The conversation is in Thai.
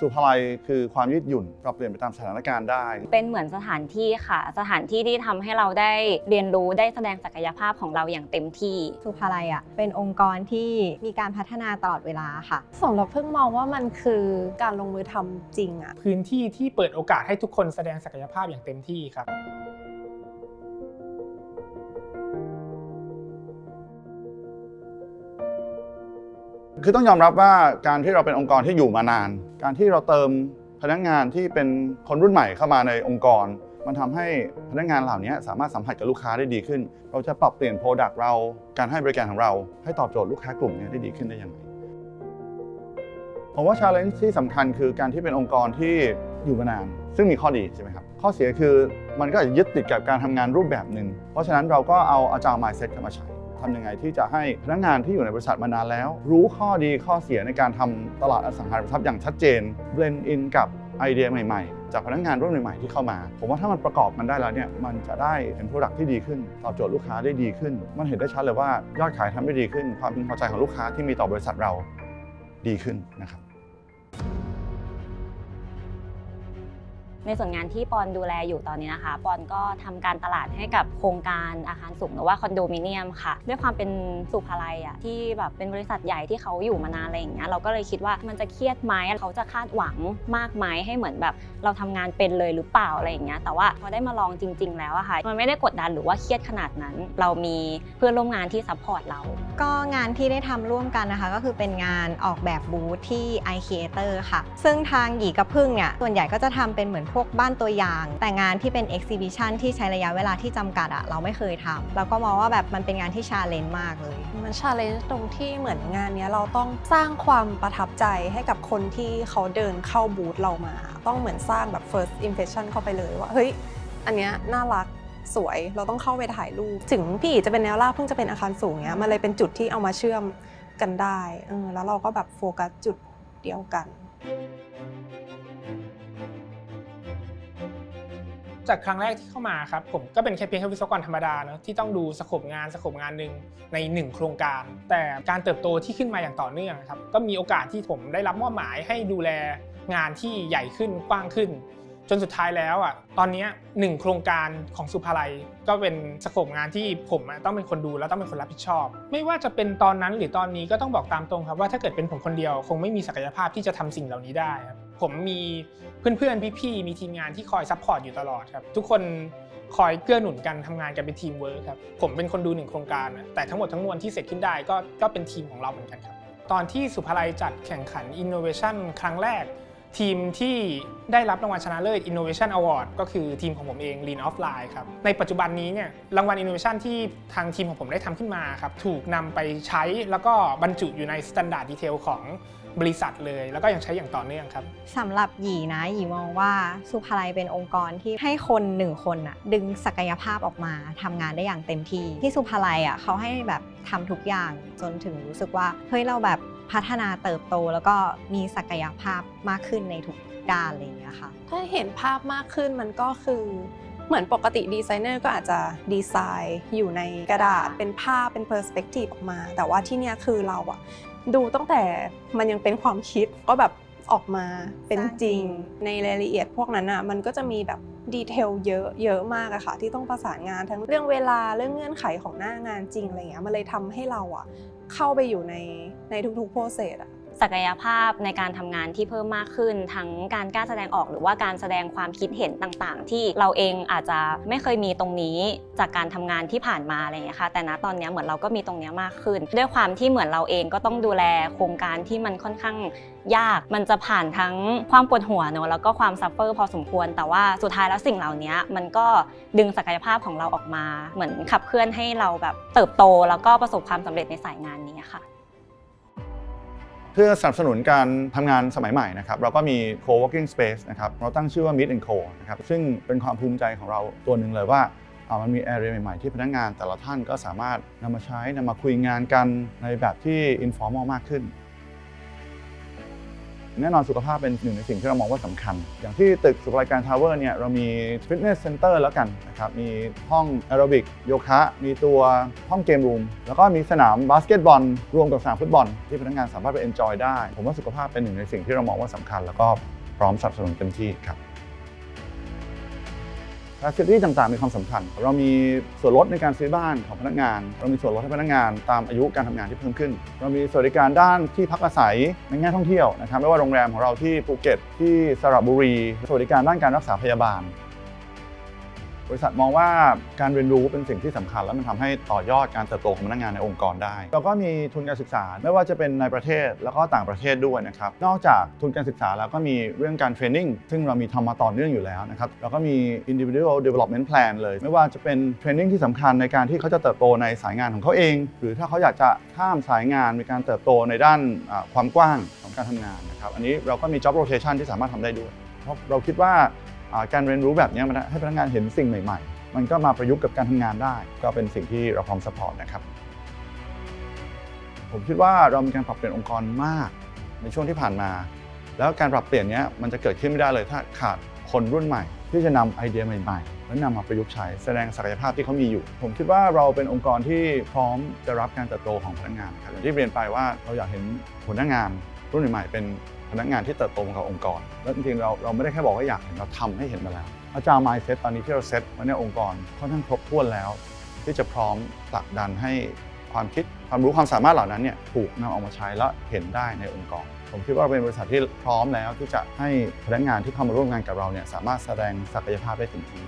สุภาลัยคือความยืดหยุ่นปรับเปลี่ยนไปตามสถานการณ์ได้ เป็นเหมือนสถานที่ค่ะ สถานที่ที่ทำให้เราได้เรียนรู้ได้แสดงศักยภาพของเราอย่างเต็มที่สุภาลัยอะเป็นองค์กรที่มีการพัฒนาตลอดเวลาค่ะสำหรับเพิ่งมองว่ามันคือการลงมือทำจริงอะพื้นที่ที่เปิดโอกาสให้ทุกคนแสดงศักยภาพอย่างเต็มที่ครับ คือต้องยอมรับว่าการที่เราเป็นองค์กรที่อยู่มานาน การที่เราเติมพนักงานที่เป็นคนรุ่นใหม่เข้ามาในองค์กร มันทำให้พนักงานเหล่านี้สามารถสัมผัสกับลูกค้าได้ดีขึ้น เราจะปรับเปลี่ยนโปรดักต์เราการให้บริการของเรา ให้ตอบโจทย์ลูกค้ากลุ่มนี้ได้ดีขึ้นได้อยังไงผมว่า challenge ที่สำคัญคือการที่เป็นองค์กรที่อยู่มานาน ซึ่งมีข้อดีใช่ไหมครับ ข้อเสียคือมันก็อาจจะยึดติดกับการทำงานรูปแบบหนึ่งเพราะฉะนั้นเราก็เอาอาจารย์ mindset เข้ามาใช้ ทำยังไงที่จะให้พนักงานที่อยู่ในบริษัทมานานแล้ว รู้ข้อดีข้อเสียในการทำตลาดอสังหาริมทรัพย์อย่างชัดเจนเบลนด์อินกับไอเดียใหม่ๆ จากพนักงานรุ่นใหม่ๆที่เข้ามา ผมว่าถ้ามันประกอบมันได้แล้วเนี่ยมันจะได้เป็น product ที่ดีขึ้น ตอบโจทย์ลูกค้าได้ดีขึ้น มันเห็นได้ชัดเลยว่ายอดขายทำได้ดีขึ้น ความพึงพอใจของลูกค้าที่มีต่อบริษัทเราดีขึ้นนะครับ ในส่วนงานที่ปอนดูแลอยู่ตอนนี้นะคะ ปอนก็ทำการตลาดให้กับโครงการอาคารสูงหรือว่าคอนโดมิเนียมค่ะ ด้วยความเป็นสุภาลัยอะที่แบบเป็นบริษัทใหญ่ที่เขาอยู่มานานอะไรอย่างเงี้ยเราก็เลยคิดว่ามันจะเครียดไหมเขาจะคาดหวังมากไหมให้เหมือนแบบ เราทำงานเป็นเลยหรือเปล่าอะไรอย่างเงี้ยแต่ว่าพอได้มาลองจริง ๆ แล้วอะค่ะมันไม่ได้กดดันหรือว่าเครียดขนาดนั้น เรามีเพื่อนร่วมงานที่ซัพพอร์ตเรา ก็งานที่ได้ทำร่วมกันนะคะ ก็คือเป็นงานออกแบบบูธที่ i Creator ค่ะ ซึ่งทางหยีกับพึ่งเนี่ยส่วนใหญ่ก็จะทำเป็นเหมือนพวกบ้านตัวอย่าง แต่งานที่เป็น Exhibition ที่ใช้ระยะเวลาที่จำกัดอะเราไม่เคยทำแล้วก็มองว่าแบบมันเป็นงานที่ชาเลนจ์มากเลย มันชาเลนจ์ตรงที่เหมือนงานเนี้ยเราต้องสร้างความประทับใจให้กับคนที่เขาเดินเข้าบูธเรามา ต้องเหมือนสร้างแบบ first impression เข้าไปเลยว่าเฮ้ยอันเนี้ยน่ารัก สวย เราต้องเข้าไปถ่ายรูป ถึงพี่อีจะเป็นแนวราบเพิ่งจะเป็นอาคารสูงเนี้ยมันเลยเป็นจุดที่เอามาเชื่อมกันได้เออแล้วเราก็แบบโฟกัสจุดเดียวกัน จากครั้งแรกที่เข้ามาครับผมก็เป็นแค่เพียงแค่วิศวกรธรรมดาเนอะที่ต้องดูสโคปงานสโคปงานหนึ่งในหนึ่งโครงการ แต่การเติบโตที่ขึ้นมาอย่างต่อเนื่องครับก็มีโอกาสที่ผมได้รับมอบหมายให้ดูแลงานที่ใหญ่ขึ้นกว้างขึ้น จนสุดท้ายแล้วอะตอนนี้หนึ่งโครงการของสุภาลัยก็เป็นสโคปงานที่ผมต้องเป็นคนดูแล้วต้องเป็นคนรับผิดชอบ ไม่ว่าจะเป็นตอนนั้นหรือตอนนี้ก็ต้องบอกตามตรงครับว่าถ้าเกิดเป็นผมคนเดียว คงไม่มีศักยภาพที่จะทำสิ่งเหล่านี้ได้ครับผมมีเพื่อนๆพี่ๆมีทีมงานที่คอยซัพพอร์ตอยู่ตลอดครับทุกคนคอยเกื้อหนุนกันทำงานกันเป็นทีมเวิร์คครับผมเป็นคนดูหนึ่งโครงการแต่ทั้งหมดทั้งมวลที่เสร็จขึ้นได้ก็ก็เป็นทีมของเราเหมือนกันครับตอนที่สุภาลัยจัดแข่งขัน Innovation ครั้งแรก ทีมที่ได้รับรางวัลชนะเลิศ Innovation Award ก็คือทีมของผมเอง Lean Offline ครับ ในปัจจุบันนี้เนี่ยรางวัล Innovation ที่ทางทีมของผมได้ทำขึ้นมาครับ ถูกนำไปใช้แล้วก็บรรจุอยู่ใน Standard Detail ของบริษัทเลย แล้วก็ยังใช้อย่างต่อเนื่องครับสำหรับหยีนะหยีมองว่าสุภาลัยเป็นองค์กรที่ให้คนหนึ่งคนน่ะดึงศักยภาพออกมาทำงานได้อย่างเต็มที่ที่สุภาลัยอะเขาให้แบบทำทุกอย่างจนถึงรู้สึกว่าเฮ้ยเราแบบ พัฒนาเติบโตแล้วก็มีศักยภาพมากขึ้นในทุกด้านอะไรอย่างเงี้ยค่ะถ้าเห็นภาพมากขึ้นมันก็คือเหมือนปกติดีไซเนอร์ก็อาจจะดีไซน์อยู่ในกระดาษเป็นภาพเป็นเพอร์สเปกทีฟออกมา แต่ว่าที่เนี้ยคือเราอะดูตั้งแต่มันยังเป็นความคิดก็แบบออกมาเป็นจริงในรายละเอียดพวกนั้นอะมันก็จะมีแบบดีเทลเยอะเยอะมากอะค่ะ ที่ต้องประสานงานทั้งเรื่องเวลาเรื่องเงื่อนไขของหน้างานจริงอะไรเงี้ยมันเลยทำให้เราอะ เข้าไปอยู่ในในทุกๆโปรเซสอะ ศักยภาพในการทำงานที่เพิ่มมากขึ้น ทั้งการกล้าแสดงออกหรือว่าการแสดงความคิดเห็นต่างๆ ที่เราเองอาจจะไม่เคยมีตรงนี้จากการทำงานที่ผ่านมาอะไรอย่างเงี้ค่ะแต่ณตอนนี้เหมือนเราก็มีตรงนี้มากขึ้น ด้วยความที่เหมือนเราเองก็ต้องดูแลโครงการที่มันค่อนข้างยากมันจะผ่านทั้งความปวดหัวเนอะแล้วก็ความซัฟเฟอร์พอสมควร แต่ว่าสุดท้ายแล้วสิ่งเหล่านี้มันก็ดึงศักยภาพของเราออกมา เหมือนขับเคลื่อนให้เราแบบเติบโต แล้วก็ประสบความสำเร็จในสายงานนี้ค่ะ พื่อสนับสนุนการทำงานสมัยใหม่นะครับเราก็มี co-working space นะครับเราตั้งชื่อว่า Meet and Co นะครับซึ่งเป็นความภูมิใจของเราตัวหนึ่งเลยว่ามันมี area ใหม่ๆที่พนักงานแต่ละท่านก็สามารถนำมาใช้นำมาคุยงานกันในแบบที่ informal มากขึ้น แน่นอนสุขภาพเป็นหนึ่งในสิ่งที่เรามองว่าสำคัญ อย่างที่ตึกสุขรายการทาวเวอร์เนี่ยเรามีฟิตเนสเซ็นเตอร์แล้วกันนะครับมีห้องแอโรบิกโยคะ มีตัวห้องเกมรูม แล้วก็มีสนามบาสเกตบอล รวมกับสนามฟุตบอล ที่พนักงานสามารถไปเอนจอยได้ ผมว่าสุขภาพเป็นหนึ่งในสิ่งที่เรามองว่าสำคัญ แล้วก็พร้อมสนับสนุนเต็มที่ครับ และซีรีส์ต่างๆ มีความสำคัญ เรามีส่วนลดในการซื้อบ้านของพนักงาน เรามีส่วนลดให้พนักงานตามอายุการทำงานที่เพิ่มขึ้น เรามีสวัสดิการด้านที่พักอาศัยในแง่ท่องเที่ยวนะครับไม่ว่าโรงแรมของเราที่ภูเก็ตที่สระบุรี สวัสดิการด้านการรักษาพยาบาล บริษัทมองว่าการเรียนรู้เป็นสิ่งที่สำคัญ และมันทำให้ต่อยอดการเติบโตของพนักงานในองค์กรได้เราก็มีทุนการศึกษาไม่ว่าจะเป็นในประเทศแล้วก็ต่างประเทศด้วยนะครับนอกจากทุนการศึกษาแล้วก็มีเรื่องการเทรนนิ่งซึ่งเรามีทำมาต่อเนื่องอยู่แล้วนะครับแล้วก็มี individual development plan เลย ไม่ว่าจะเป็นเทรนนิ่งที่สำคัญในการที่เขาจะเติบโตในสายงานของเขาเอง หรือถ้าเขาอยากจะข้ามสายงานมีการเติบโตในด้านความกว้างของการทำงานนะครับอันนี้เราก็มี job rotation ที่สามารถทำได้ด้วยเพราะเราคิดว่า การเรียนรู้แบบนี้มันให้พนักงานเห็นสิ่งใหม่ ๆ มันก็มาประยุกต์กับการทำงานได้ ก็เป็นสิ่งที่เราพร้อมสปอร์ตนะครับ ผมคิดว่าเรามีการปรับเปลี่ยนองค์กรมากในช่วงที่ผ่านมา แล้วการปรับเปลี่ยนนี้มันจะเกิดขึ้นไม่ได้เลยถ้าขาดคนรุ่นใหม่ ที่จะนำไอเดียใหม่ๆ แล้วนำมาประยุกต์ใช้แสดงศักยภาพที่เขามีอยู่ ผมคิดว่าเราเป็นองค์กรที่พร้อมจะรับการเติบโตของพนักงานครับอย่างที่เรียนไปว่าเราอยากเห็นหัวหน้างาน รุ่นใหม่ๆเป็นพนักงานที่เติบโตกับองค์กร แล้วจริงๆเราเราไม่ได้แค่บอกว่าอยากเห็นเราทำให้เห็นมาแล้วอาจารย์ mindset ตอนนี้ที่เราเซตไว้ในองค์กรค่อนข้างครบถ้วนแล้ว ที่จะพร้อมผลักดันให้ความคิดความรู้ความสามารถเหล่านั้นเนี่ยถูกนำเอามาใช้และเห็นได้ในองค์กร ผมคิดว่าเราเป็นบริษัทที่พร้อมแล้วที่จะให้พนักงานที่เข้ามาร่วมงานกับเราเนี่ยสามารถแสดงศักยภาพได้เต็มที่